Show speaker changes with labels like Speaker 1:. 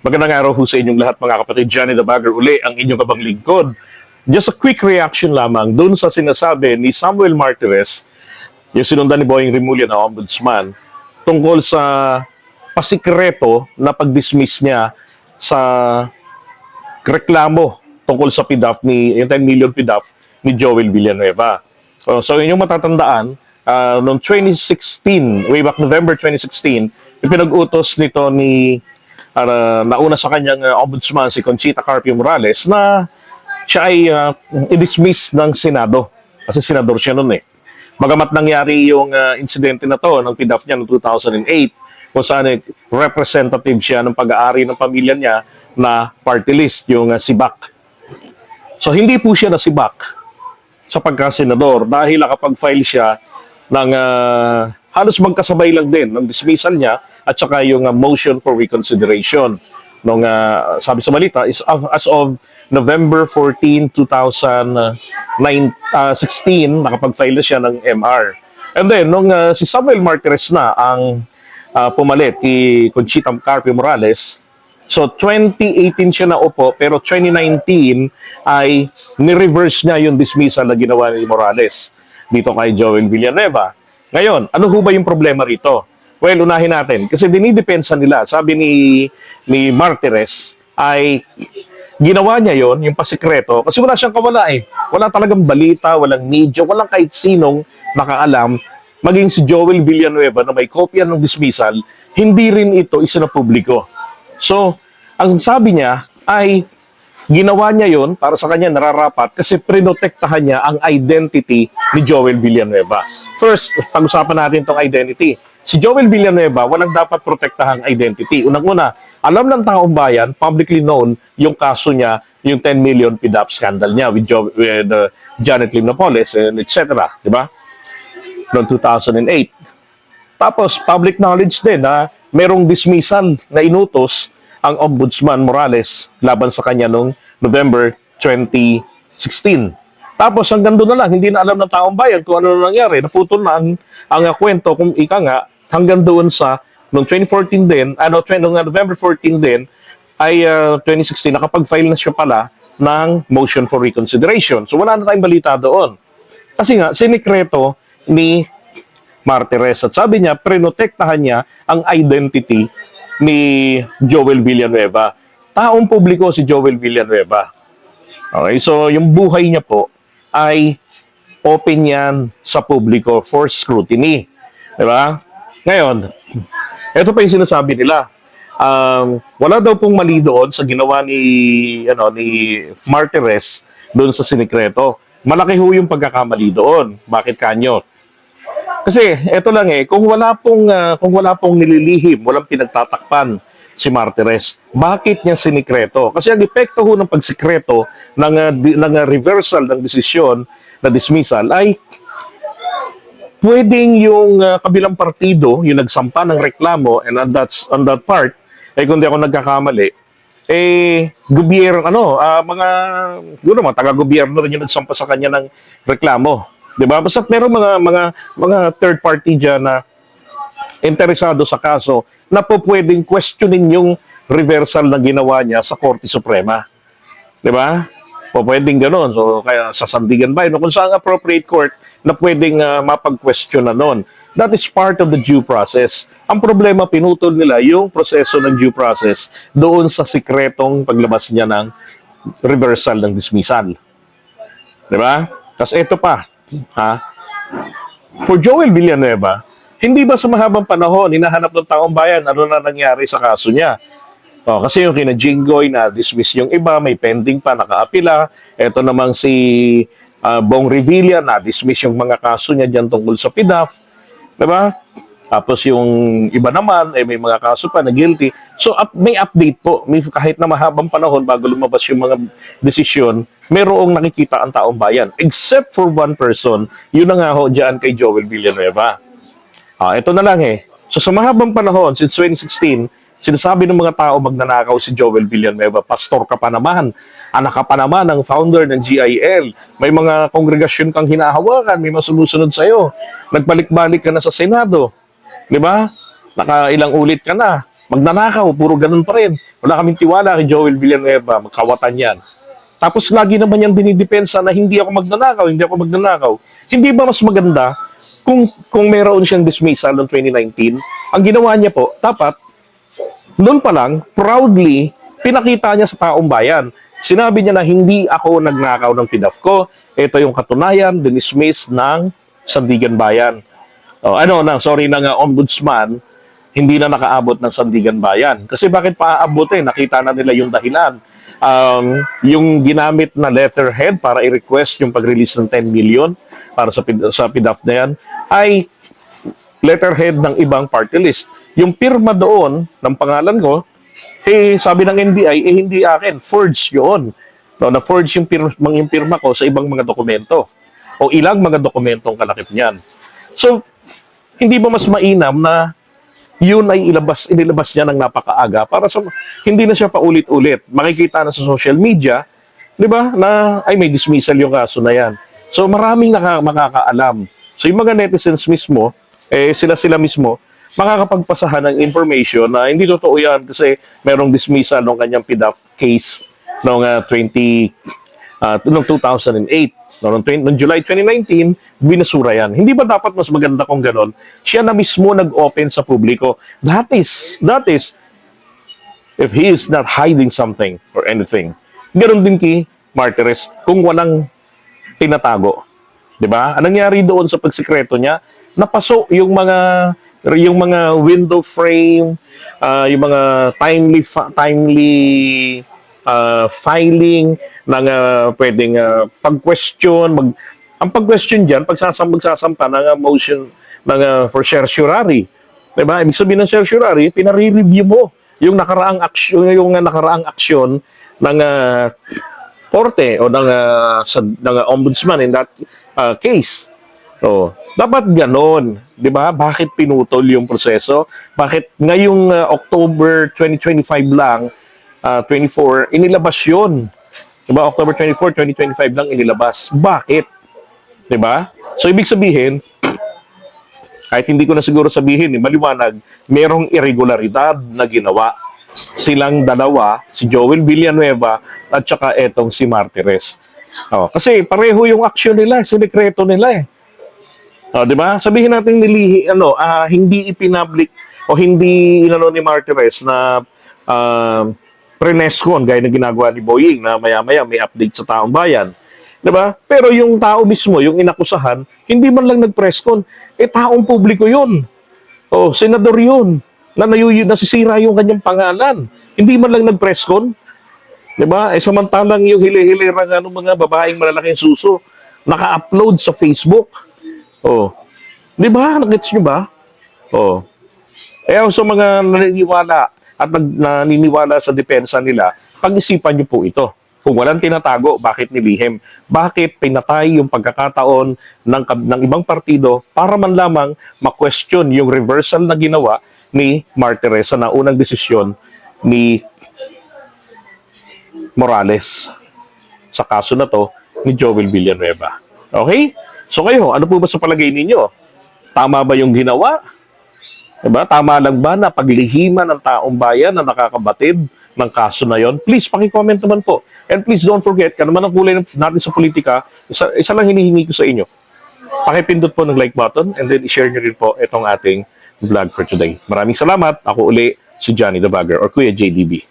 Speaker 1: Magandang araw ho sa inyong lahat mga kapatid. Johnny the Bagger uli, ang inyong kabang lingkod. Just a quick reaction lamang dun sa sinasabi ni Samuel Martires, yung sinundan ni Boying Rimulya na ombudsman, tungkol sa pasikreto na pag-dismiss niya sa reklamo tungkol sa PIDAF ni, yung 10 million PIDAF ni Joel Villanueva. So, inyong matatandaan, uh, noong 2016, way back November 2016, ipinag-utos nito ni uh, nauna sa kanyang uh, ombudsman si Conchita Carpio Morales na siya ay uh, i-dismiss ng Senado. Kasi senador siya noon eh. Bagamat nangyari yung uh, insidente na to ng PIDAF niya noong 2008, kung saan eh, representative siya ng pag-aari ng pamilya niya na party list, yung uh, SIBAC. So hindi po siya nasibak sa pagkasenador dahil nakapag-file siya ng uh, halos magkasabay lang din ng dismissal niya at saka yung uh, motion for reconsideration nung uh, sabi sa balita is of, as of November 14, 2016 nakapag-file na siya ng MR. And then nung uh, si Samuel Martires na ang uh, pumalit kay Conchita Carpio Morales, So 2018 siya na upo pero 2019 ay ni-reverse niya yung dismissal na ginawa ni Morales dito kay Joel Villanueva. Ngayon, ano ho ba yung problema rito? Well, unahin natin kasi dinidepensa nila. Sabi ni ni Martires ay ginawa niya yon yung pasikreto kasi wala siyang kawala eh. Wala talagang balita, walang media, walang kahit sinong nakaalam maging si Joel Villanueva na may kopya ng dismissal, hindi rin ito isa na publiko. So, ang sabi niya ay ginawa niya yon para sa kanya nararapat kasi prinotektahan niya ang identity ni Joel Villanueva. First, pag-usapan natin tong identity. Si Joel Villanueva, walang dapat protektahang identity. Unang-una, alam ng taong bayan, publicly known, yung kaso niya, yung 10 million PDAP scandal niya with, jo- with uh, Janet Lim Napoles, etc. Di ba? Noong 2008. Tapos, public knowledge din na merong dismissal na inutos ang Ombudsman Morales laban sa kanya noong November 2016. Tapos hanggang doon na lang, hindi na alam ng taong bayan kung ano na nangyari. Naputol na ang, ang kwento, kung ika nga, hanggang doon sa noong 2014 din, ano, 20, noong November 14 din, ay uh, 2016, nakapag-file na siya pala ng motion for reconsideration. So wala na tayong balita doon. Kasi nga, sinikreto ni Martires. At sabi niya, prinotektahan niya ang identity ni Joel Villanueva. Taong publiko si Joel Villanueva. Okay, so yung buhay niya po ay open yan sa publiko for scrutiny. Di ba? Ngayon, ito pa yung sinasabi nila. Um, wala daw pong mali doon sa ginawa ni ano ni Martires doon sa sinikreto. Malaki ho yung pagkakamali doon. Bakit kanyo? Kasi eto lang eh, kung wala pong uh, kung wala pong nililihim, walang pinagtatakpan si Martires, bakit niya sinikreto? Kasi ang epekto ho ng pagsikreto ng uh, ng uh, reversal ng desisyon na dismissal ay pwedeng yung uh, kabilang partido, yung nagsampa ng reklamo and on that on that part, eh kung di ako nagkakamali, eh gobyerno ano, uh, mga gusto mga taga-gobyerno rin yung nagsampa sa kanya ng reklamo. 'Di ba? Basta meron mga mga mga third party diyan na interesado sa kaso na po pwedeng questionin yung reversal na ginawa niya sa Korte Suprema. 'Di ba? Po pwedeng ganoon. So kaya sa Sandigan Bayan kung saan appropriate court na pwedeng uh, mapag-question na noon. That is part of the due process. Ang problema, pinutol nila yung proseso ng due process doon sa sikretong paglabas niya ng reversal ng dismissal. Di ba? Tapos ito pa, ha? For Joel Villanueva, hindi ba sa mahabang panahon, hinahanap ng taong bayan ano na nangyari sa kaso niya? Oh, kasi yung kina Jinggoy na dismiss yung iba, may pending pa, nakaapila. Ito namang si uh, Bong Revilla na dismiss yung mga kaso niya diyan tungkol sa PIDAF. Diba? Tapos yung iba naman, eh, may mga kaso pa na guilty. So up, may update po. May, kahit na mahabang panahon bago lumabas yung mga desisyon, merong nakikita ang taong bayan. Except for one person, yun na nga ho dyan kay Joel Villanueva. Ah, ito na lang eh. So sa mahabang panahon, since 2016, sinasabi ng mga tao magnanakaw si Joel Villanueva, pastor ka pa naman, anak ka pa naman ng founder ng GIL, may mga kongregasyon kang hinahawakan, may masusunod sa'yo, nagbalik-balik ka na sa Senado, di ba? Naka ilang ulit ka na. magnanakaw, puro ganun pa rin. Wala kaming tiwala kay Joel Villanueva, magkawatan yan. Tapos lagi naman yan dinidepensa na hindi ako magnanakaw, hindi ako magnanakaw. Hindi ba mas maganda kung kung meron siyang dismissal noong 2019, ang ginawa niya po, dapat noon pa lang, proudly, pinakita niya sa taong bayan. Sinabi niya na hindi ako nagnakaw ng PIDAF ko. Ito yung katunayan, dinismiss ng Sandigan Bayan. Oh, ano na, sorry na nga, ombudsman, hindi na nakaabot ng Sandigan Bayan. Kasi bakit paaabotin? Nakita na nila yung dahilan. Um, yung ginamit na letterhead para i-request yung pag-release ng 10 million para sa, sa PIDAF na yan ay letterhead ng ibang party list. Yung pirma doon ng pangalan ko, eh, sabi ng NBI, eh, hindi akin. Forge yun. No, na-forge yung, pir- yung pirma ko sa ibang mga dokumento. O ilang mga dokumentong kalakip niyan. So, hindi ba mas mainam na yun ay ilabas, inilabas niya ng napakaaga para sa, hindi na siya paulit-ulit. Makikita na sa social media, di ba, na ay may dismissal yung kaso na yan. So, maraming naka, makakaalam. So, yung mga netizens mismo, eh, sila-sila mismo, makakapagpasahan ng information na hindi totoo yan kasi merong dismissal ng kanyang PIDAF case noong ah, 20 uh, noong 2008 noong, 20 noong July 2019 binasura yan. Hindi ba dapat mas maganda kung ganon siya na mismo nag-open sa publiko. That is that is if he is not hiding something or anything. Ganon din kay Martires kung walang tinatago. 'di ba? Anong nangyari doon sa pagsikreto niya napaso yung mga yung mga window frame ah, yung mga timely timely ah, filing ng ah, pwedeng ah, pag-question mag ang pag-question diyan pagsasam magsasampa ng ah, motion ng ah, for certiorari 'di ba ibig sabihin ng certiorari pinare-review mo yung nakaraang aksyon yung ah, nakaraang aksyon ng ah, korte o ng, ah, sa, ng ah, ombudsman in that ah, case Oh, dapat ganon, 'di ba? Bakit pinutol yung proseso? Bakit ngayong uh, October 2025 lang, uh, 24, inilabas 'yon? 'Di ba? October 24, 2025 lang inilabas. Bakit? 'Di ba? So ibig sabihin, kahit hindi ko na siguro sabihin, eh, maliwanag, merong irregularidad na ginawa. Silang dalawa, si Joel Villanueva at saka etong si Martires. Oh, kasi pareho yung action nila, sinekreto nila eh. Oh, 'di ba? Sabihin natin nilihi ano, ah, hindi ipinablik o hindi inano ni Martires na uh, prenescon gaya ng ginagawa ni Boying na maya-maya may update sa taong bayan. 'Di ba? Pero yung tao mismo, yung inakusahan, hindi man lang nagpreskon. Eh taong publiko 'yun. Oh, senador 'yun. Na nayuy nasisira yung kanyang pangalan. Hindi man lang nagpreskon. 'Di ba? Eh samantalang yung hili-hilirang ano mga babaeng malalaking suso naka-upload sa Facebook. Oh. 'Di ba? Nagets nyo ba? Oh. Kaya sa mga naniniwala at naniniwala sa depensa nila, pag-isipan niyo po ito. Kung walang tinatago, bakit nilihim? Bakit pinatay yung pagkakataon ng, ng ibang partido para man lamang ma-question yung reversal na ginawa ni Martires sa naunang desisyon ni Morales sa kaso na to ni Joel Villanueva. Okay? So kayo, ano po ba sa palagay ninyo? Tama ba yung ginawa? Diba? Tama lang ba na paglihiman ng taong bayan na nakakabatid ng kaso na yon? Please, pakicomment naman po. And please don't forget, kung naman ang kulay natin sa politika, isa, isa lang hinihingi ko sa inyo. Pakipindot po ng like button and then i-share nyo rin po itong ating vlog for today. Maraming salamat. Ako uli si Johnny the Bagger or Kuya JDB.